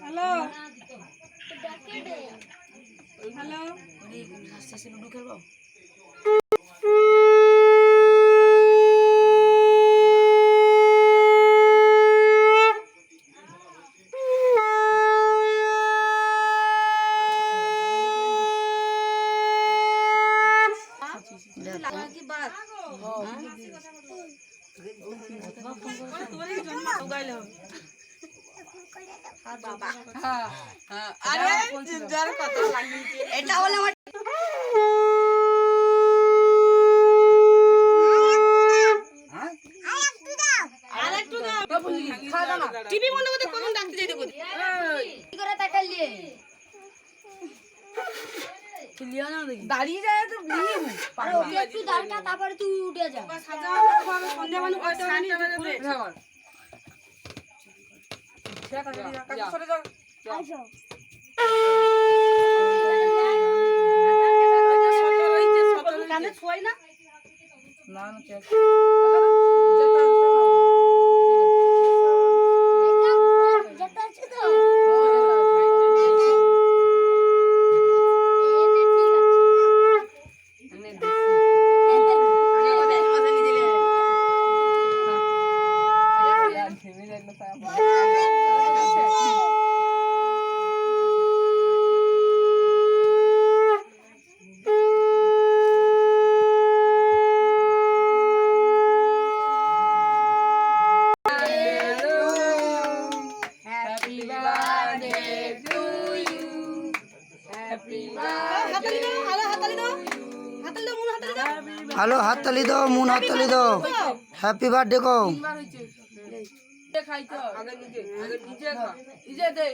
Hello hello ludo খেলব কি বাত? হ্যাঁ? হ্যাঁ? এটা হলো টিভি বন্ধ করতে কখন ডাকতে যাইতে করি দাঁড়িয়ে যায় তো নিম ওকে একটু দরকার তারপরে তুই উঠে যা। সন্ধ্যা মানুষ কয়টা বাজে আইসো কানে ছোঁয়াই না না না চেক যেতে আছে তো হাতালি দাও হ্যালো হাতালি দাও হাতালি দাও মুন হাতালি দাও হ্যালো হাততালি দাও মুন হাততালি দাও হ্যাপি বার্থডে কো দে দে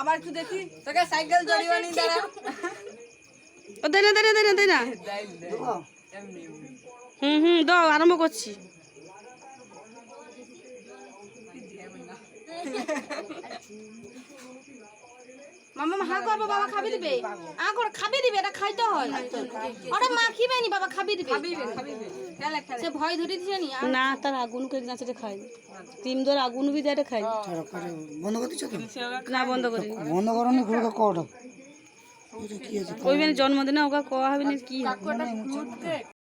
আমার একটু দেখি তোকে সাইকেল জড়িয়ে নি দাঁড়া ও দেয় না দেয় না দেয় না দেয় না। হুম হুম দাও আরম্ভ করছি। মামা হা করব বাবা খাবি দিবে? আ করে খাবি দিবে এটা খাইতে হয়। ওটা মা খিবে নি বাবা খাবি দিবে? সে ভয় ধরে দিছে নি না তার আগুন কে না সেটা খাই তিন দর আগুন বি দেয় খাই বন্ধ করে তো? না বন্ধ করি বন্ধ করো নি খুলকে কটা ওই মানে জন্মদিনে ওকে কোয়া হবে না কি